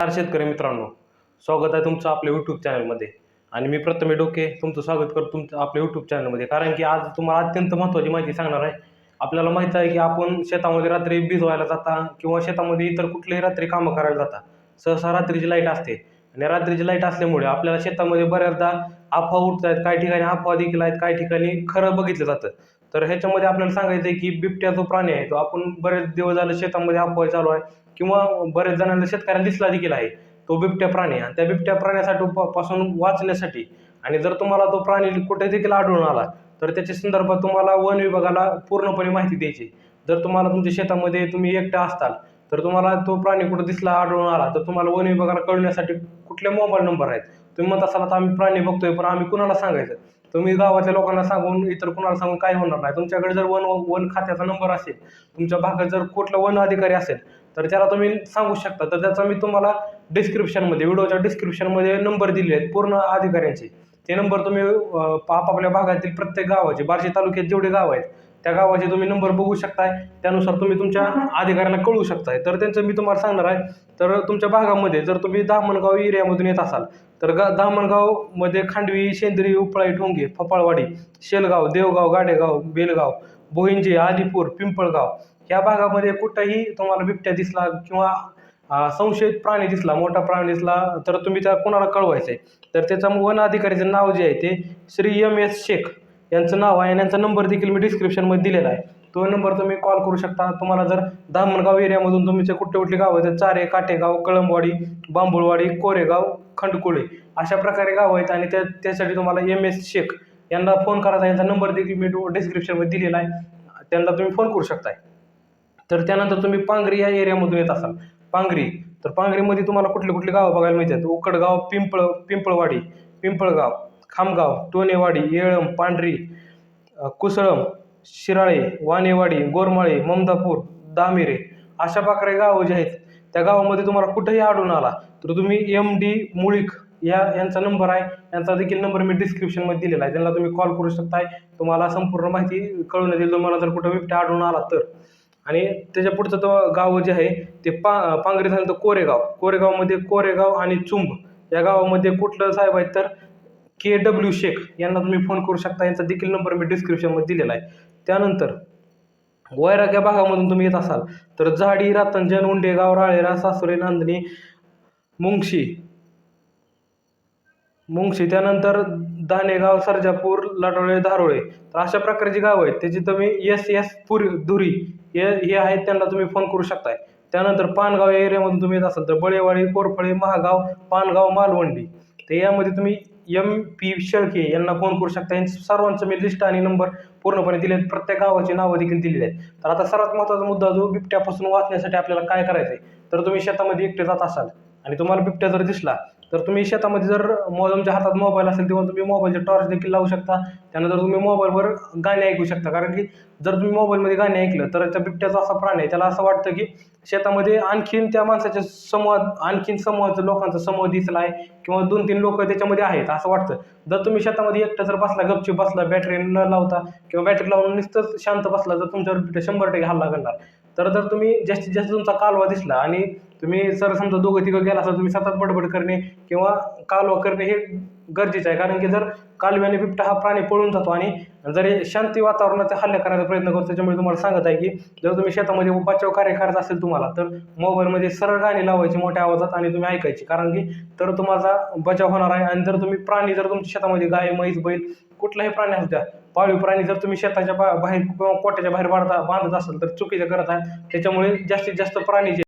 नमस्कार शेतकरी मित्रांनो. स्वागत आहे तुमचं आपल्या यूट्यूब चॅनलमध्ये आणि मी प्रथमे डोके तुमचं स्वागत करतो तुमचं आपल्या यूट्यूब चॅनलमध्ये कारण की आज तुम्हाला अत्यंत महत्त्वाची माहिती सांगणार आहे. आपल्याला माहीत आहे की आपण शेतामध्ये रात्री भिजवायला जाता किंवा शेतामध्ये इतर कुठलेही रात्री कामं करायला जाता. सहसा रात्रीची लाइट असते. आणि रात्रीची लाइट असल्यामुळे आपल्याला शेतामध्ये बऱ्याचदा अफवा उठत आहेत काही ठिकाणी अफवा देखील आहेत काही ठिकाणी खरं बघितलं जातं. तर ह्याच्यामध्ये आपल्याला सांगायचं आहे की बिबट्या जो प्राणी आहे तो आपण बरेच दिवस झाले शेतामध्ये अपवाय चालू आहे किंवा बरेच जणांना शेतकऱ्यांना दिसला देखील आहे तो बिबट्या प्राणी आणि त्या बिबट्या प्राण्यासाठी पासून वाचण्यासाठी आणि जर तुम्हाला तो प्राणी कुठे देखील आढळून आला तर त्याच्या संदर्भात तुम्हाला वन विभागाला पूर्णपणे माहिती द्यायची जर तुम्हाला तुमच्या शेतामध्ये तुम्ही एकटा असताल तर तुम्हाला तो प्राणी कुठं दिसला आढळून आला तर तुम्हाला वन विभागाला कळण्यासाठी कुठले मोबाईल नंबर आहेत? तुम्ही म्हणत असाल आता आम्ही प्राणी बघतोय पण आम्ही कुणाला सांगायचं? तुम्ही गावातल्या लोकांना सांगून इतर कुणाला सांगून काय होणार नाही. तुमच्याकडे जर वन वन खात्याचा नंबर असेल तुमच्या भागात जर कुठला वन अधिकारी असेल तर त्याला तुम्ही सांगू शकता. तर त्याचा मी तुम्हाला डिस्क्रिप्शनमध्ये व्हिडिओच्या डिस्क्रिप्शनमध्ये नंबर दिले आहेत पूर्ण अधिकाऱ्यांचे. ते नंबर तुम्ही आपापल्या भागातील प्रत्येक गावाचे बार्शी तालुक्यात जेवढे गाव आहेत त्या गावाचे तुम्ही नंबर बघू शकताय. त्यानुसार तुम्ही तुमच्या अधिकाऱ्यांना कळू शकताय. तर त्यांचं मी तुम्हाला सांगणार आहे. तर तुमच्या भागामध्ये जर तुम्ही दामणगाव एरियामधून येत असाल तर गा दामणगावमध्ये खांडवी शेंद्री उपळाई ठोंगे फपाळवाडी शेलगाव देवगाव गाडेगाव बेलगाव बोहिंजे आदिपूर पिंपळगाव या भागामध्ये कुठंही तुम्हाला बिबट्या दिसला किंवा संशयित प्राणी दिसला मोठा प्राणी दिसला तर तुम्ही त्या कोणाला कळवायचं आहे तर त्याचं वन अधिकारीचं नाव जे आहे ते श्री एम एस शेख. यांचं नाव आहे आणि यांचा नंबर देखील मी डिस्क्रिप्शनमध्ये दिलेला आहे. तो नंबर तुम्ही कॉल करू शकता. तुम्हाला जर धामणगाव एरियामधून तुमचे कुठले कुठले गाव आहेत चारे काटेगाव कळंबवाडी बांबुळवाडी कोरेगाव खंडकोळे अशा प्रकारे गाव आहेत आणि त्या त्यासाठी तुम्हाला एम एस शेख यांना फोन करायचा यांचा नंबर देखील मी डिस्क्रिप्शनमध्ये दिलेला आहे. त्यांना तुम्ही फोन करू शकताय. तर त्यानंतर तुम्ही पांगरी या एरियामधून येत असाल. पांगरी. तर पांगरीमध्ये तुम्हाला कुठले कुठले गावं बघायला मिळतात? उकडगाव पिंपळ पिंपळवाडी पिंपळगाव. खामगाव टोनेवाडी येळम पांढरी कुसळम शिराळे वानेवाडी गोरमाळे ममदापूर दामिरे अशा प्रकारे गावं जे आहेत त्या गावामध्ये तुम्हाला कुठेही आढळून आला तर तुम्ही एम डी मुळीक या यांचा नंबर आहे. यांचा देखील नंबर मी डिस्क्रिप्शनमध्ये दिलेला आहे. त्यांना तुम्ही कॉल करू शकताय. तुम्हाला संपूर्ण माहिती कळून येईल. तुम्हाला जर कुठं बिबट्या आढळून आला तर. आणि त्याच्या पुढचं तो गाव जे आहे ते पा पांगरी झाल्यानंतर कोरेगाव. कोरेगावमध्ये कोरेगाव आणि चुंब या गावामध्ये कुठलं साहेब आहेत तर के डब्ल्यू शेख यांना तुम्ही फोन करू शकता. यांचा देखील नंबर मी डिस्क्रिप्शनमध्ये दिलेला आहे. त्यानंतर वैराग या भागामधून तुम्ही येत असाल तर झाडी रातंजन उंडेगाव राळेरा सासुरे नांदणी मुंगशी. मुंगशी त्यानंतर दानेगाव सर्जापूर लाडोळे धारोळे. तर अशा प्रकारची गावं आहेत त्याची तुम्ही एस एस पुरी धुरी हे हे आहेत त्यांना तुम्ही फोन करू शकताय. त्यानंतर पानगाव या एरियामधून तुम्ही येत असाल तर बळेवाडी कोरफळे महागाव पानगाव मालवंडी. तर यामध्ये तुम्ही एम पी शेळके यांना फोन करू शकता. यांचं सर्वांचं मी लिस्ट आणि नंबर पूर्णपणे दिले आहेत प्रत्येक गावाची नावं देखील दिलेली आहेत. तर आता सर्वात महत्त्वाचा मुद्दा जो बिबट्यापासून वाचण्यासाठी आपल्याला काय करायचं आहे तर तुम्ही शेतामध्ये एकटे जात असाल आणि तुम्हाला बिबट्या जर दिसला तर तुम्ही शेतामध्ये जर मो तुमच्या हातात मोबाईल असेल तेव्हा तुम्ही मोबाईलचे टॉर्च देखील लावू शकता त्यानंतर तुम्ही मोबाईलवर गाणे ऐकू शकता. कारण की जर तुम्ही मोबाईलमध्ये गाणे ऐकलं तर त्या बिबट्याचा असा प्राणी आहे. त्याला असं वाटतं की शेतामध्ये आणखीन त्या माणसाच्या समूहात आणखीन समूहाचं लोकांचा समूह दिसला आहे किंवा दोन तीन लोक त्याच्यामध्ये आहेत असं वाटतं. जर तुम्ही शेतामध्ये एकटं जर बसला गपचीप बसला बॅटरी न लावता किंवा बॅटरी लावून नुसतंच शांत बसला तर तुमच्यावर बिबट्या शंभर टक्के हल्ला करणार. तर जर तुम्ही जास्तीत जास्त तुमचा कालवा दिसला आणि तुम्ही सर समजा दोघं तिघं गेला असाल तुम्ही सतत बडबड करणे किंवा कालवा करणे हे गरजेचं आहे. कारण की जर कालव्याने बिबटा हा प्राणी पळून जातो आणि जरी शांती वातावरणाचा हल्ला करण्याचा प्रयत्न करतो त्याच्यामुळे तुम्हाला सांगत आहे की जर तुम्ही शेतामध्ये बचाव कार्य करायचं असेल तुम्हाला तर मोबाईलमध्ये सरळ गाणी लावायची मोठ्या आवाजात आणि तुम्ही ऐकायची. कारण की तर तुम्हाला बचाव होणार आहे आणि जर तुम्ही प्राणी जर तुमच्या शेतामध्ये गाय म्हैस बैल कुठलाही प्राणी असू द्या पाळीव प्राणी जर तुम्ही शेताच्या बा बाहेर किंवा कोट्याच्या बाहेर बांधता बांधत असाल तर चुकीचं करत आहे त्याच्यामुळे जास्तीत जास्त प्राणी जे